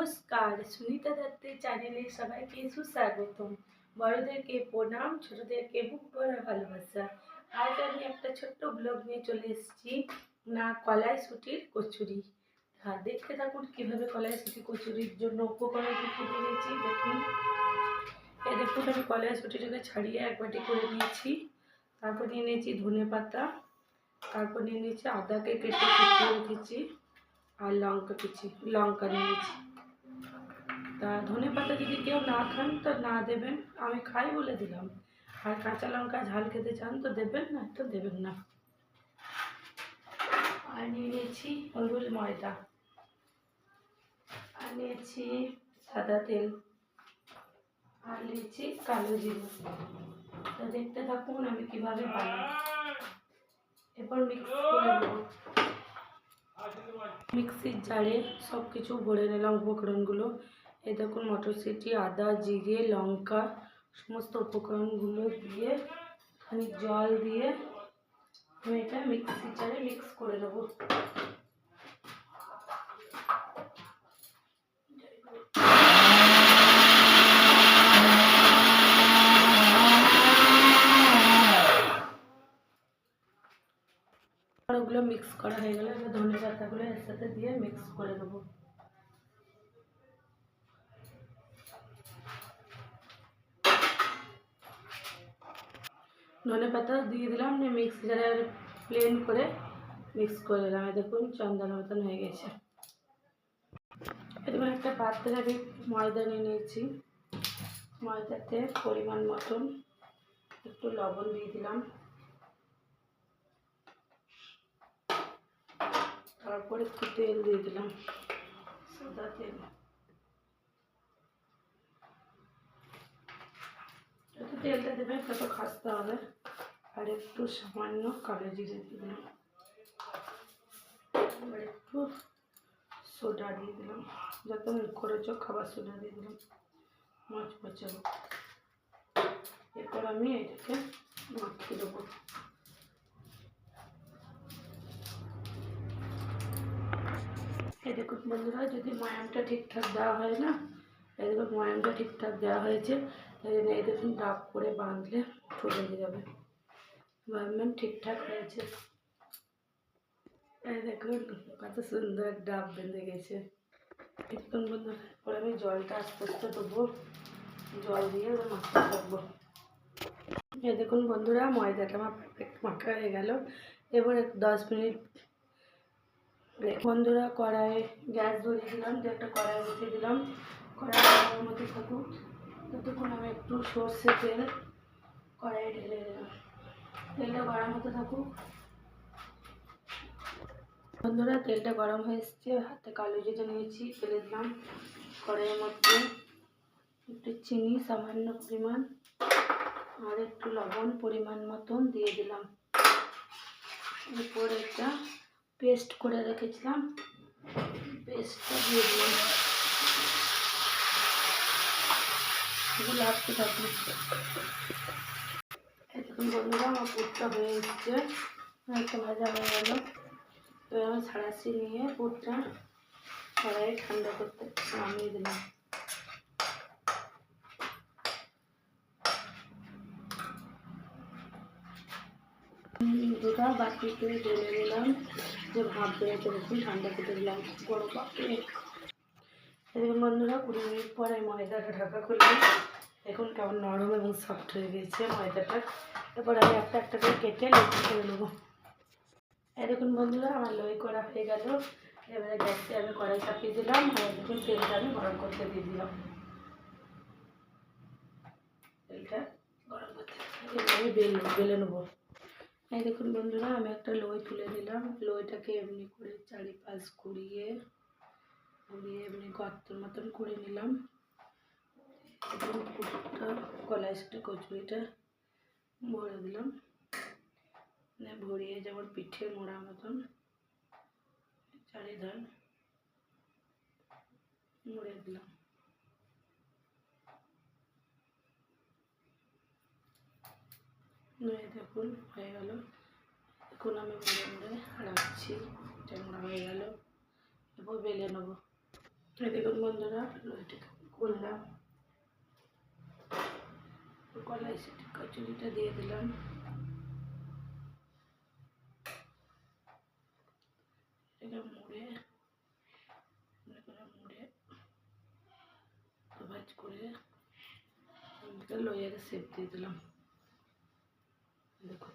নমস্কার, সুনিতা দত্তের চ্যানেলে সবাইকে সুস্বাগতম। বড়দেরকে প্রণাম, ছোটদেরকে বুক ভরা ভালোবাসা। আজ আমি একটা ছোট্ট ব্লগ নিয়ে চলে এসেছি, না কলাইশুটির কচুরি। হ্যাঁ দেখতে থাকুন কীভাবে কলাইশুটি কচুরির জন্য উপকরণ কী কী নিয়েছি দেখুন, এই দেখুন, আমি কলাইশুটিটাকে ছাড়িয়ে এক বাটি করে নিয়েছি। তারপর নিয়ে নিয়েছি ধনে পাতা। তারপর নিয়ে নিয়েছি আদাকে কেটে কুচিয়ে রেখেছি। আর লঙ্কা কুচি, লঙ্কা নিয়েছি। তা ধনে পাতা যদি কেউ না খান তো না দেবেন। আমি খাই বলে দিলাম। আর কাঁচা লঙ্কা ঝাল খেতে চান তো দেবেন, না তো দেবেন না। আর নিয়ে নিয়েছি হলুদ ময়দা। আর নিয়েছি সাদা তেল। আর নিয়েছি কালো জিরে। তো দেখতে থাকুন আমি কীভাবে বানাই। এরপর মিক্স করে মিক্সির জারে সব কিছু ভরে নিলাম উপকরণগুলো। এই দেখুন মটরশুঁটি, আদা, জিরে, লঙ্কা, সমস্ত উপকরণগুলো দিয়ে আমি জল দিয়ে আমি এটা মিক্সির জারে মিক্স করে নেব। ওগুলো মিক্স করা হয়ে গেলে ধনে পাতাগুলো এর সাথে দিয়ে মিক্স করে দেবো ধনে পাতা দিয়ে দিলাম, নিয়ে মিক্স জারে প্লেন করে মিক্স করে দিলাম দেখুন, চন্দন মতন হয়ে গেছে। এরকম একটা পাত্রে আমি ময়দা নিয়ে নিয়েছি। ময়দাতে পরিমাণ মতন একটু লবণ দিয়ে দিলাম। তারপর একটু তেল দিয়ে দিলাম, সাদা তেল যত তেলটা দেবে তত খাসতে হবে। আর একটু সামান্য কালো জিরে একটু সোডা দিয়ে দিলাম। যত খাবার সোডা দিয়ে দিলাম। মাছ এরপর আমি এটাকে মাখিয়ে দেবো। দেখুন বন্ধুরা, যদি ময়ামটা ঠিকঠাক দেওয়া হয় না, এই ময়ামটা ঠিকঠাক দেওয়া হয়েছে। এই জন্য এই দেখুন ডাব করে বাঁধলে হয়ে যাবে। ময়াম ঠিকঠাক হয়েছে। এই দেখুন, কত সুন্দর ডাব বেঁধে গেছে। দেখুন বন্ধুরা পরে আমি জলটা আস্তে আস্তে দেবো জল দিয়ে ওরা মাখতে থাকব এই দেখুন বন্ধুরা, ময়দাটা আমার মাখা হয়ে গেল। এবার দশ মিনিট বন্ধুরা কড়াই গ্যাস ধরিয়ে দিলাম, যে একটা কড়াই বসিয়ে দিলাম। কড়াই মধ্যে থাকুক। ততক্ষণ আমি একটু সর্ষে তেল কড়াই ঢেলে দিলাম। তেলটা গরম হতে থাকুক। বন্ধুরা, তেলটা গরম হয়ে এসছে। হাতে কালো জিরে নিয়েছি, ফেলে দিলাম কড়াইয়ের মধ্যে। একটু চিনি, সামান্য পরিমাণ, আর একটু লবণ পরিমাণ মতন দিয়ে দিলাম। এরপর একটা পেস্ট করে রেখেছিলাম। পেস্টটা দিয়ে দিলাম। এগুলো থাকবে বন্ধুরা আমার পুরটা হয়ে একটা ভাজা হয়ে গেল। এবার আমি নিয়ে পুরটা ঠান্ডা করতে নামিয়ে দিলাম। দুটা বাটিতে ঢেলে নিলাম যে ভাপ বেরোতে দেখুন ঠান্ডা করতে দিলাম। বড় পাত্রে বন্ধুরা কুড়ি মিনিট পরে ময়দাটা ঢাকা করলাম এখন কেমন নরম এবং সফট হয়ে গেছে ময়দাটা। এরপর আমি একটা একটা করে কেটে লক্ষ্য করে নেব। এই দেখুন বন্ধুরা, আমার লই করা হয়ে গেল। এবারে গ্যাসে আমি কড়াই চাপিয়ে দিলাম আর দেখুন তেলটা আমি গরম করতে দিয়ে দিলাম। তেলটা গরম করতে আমি বেল, বেলে নেব। এই দেখুন বন্ধুরা, আমি একটা লই তুলে নিলাম। লইটাকে এমনি করে চারিপাশ ঘুরিয়ে ঘুরিয়ে এমনি গর্তের মতন করে নিলাম। কুটটা কলাইশটা কচুরিটা ভরে দিলাম। মানে ভরিয়ে যেমন পিঠে মোড়া মতন, চারিধার মুড়ে দিলাম। দেখুন হয়ে গেল। এখন আমি মুড়ে মুড়ে রাখছি। এটা মোড়া হয়ে গেল। এরপর বেলে নেব। দেখুন বন্ধুরা করলাম কলাই কচুরিটা দিয়ে দিলাম। মুড়ে মুড়ে ভাজ করে এটা সেপ দিয়ে দিলাম। দেখুন।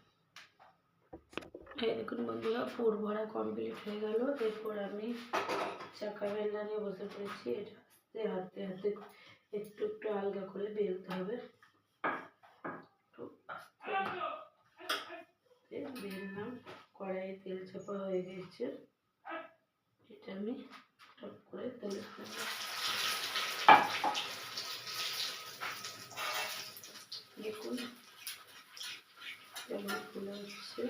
এই দেখুন বন্ধুরা, পুর ভরা কমপ্লিট হয়ে গেল। এরপর আমি চাকা বেলনা নিয়ে বসে পড়েছি। এটা আস্তে হাতে হাতে একটু একটু আলগা করে বেলতে হবে একটু আস্তে বেললাম কড়াইয়ে তেল চাপা হয়ে গেছে। এটা আমি টপ করে তেলে দেখুন কেমন ফুলে হচ্ছে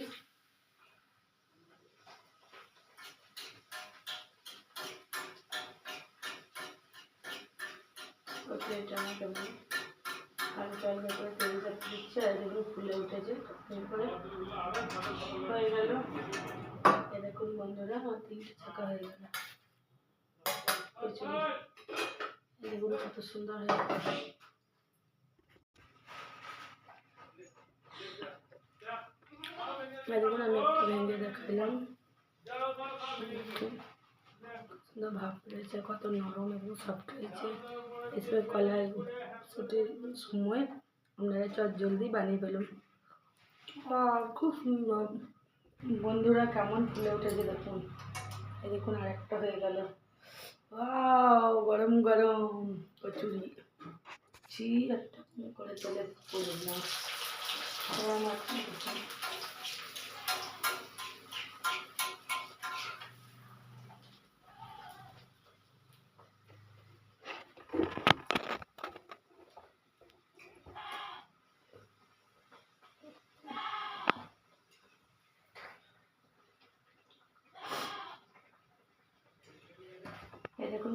এটা আমার ফুলে উঠেছে। হয়ে এ দেখুন হয়ে কত সুন্দর আমি ভেঙে দেখালাম। ভাব রয়েছে, কত নরম এবং সফট হয়েছে এসবে কলাই ছুটির সময় আপনারা চট জলদি বানিয়ে ফেলুন খুব সুন্দর। বন্ধুরা কেমন ফুলে উঠেছে দেখুন। এই দেখুন আরেকটা হয়ে গেল। গরম গরম। কচুরি। ছি, একটা করে চলে আমার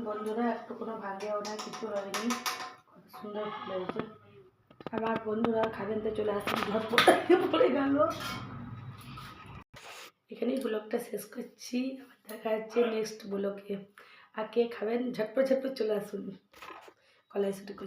বন্ধুরা, একটু কোনো ভাগে না কিছু হয়নি। কত সুন্দর ফুলে উঠে আমার বন্ধুরা খাবেন তো চলে আসছেন ঝটপট পড়ে গেল। এখানেই ব্লগটা শেষ করছি। আবার দেখা যাচ্ছে নেক্সট ব্লগে। আর কে খাবেন? ঝটপট ঝটপট চলে আসুন। কলাই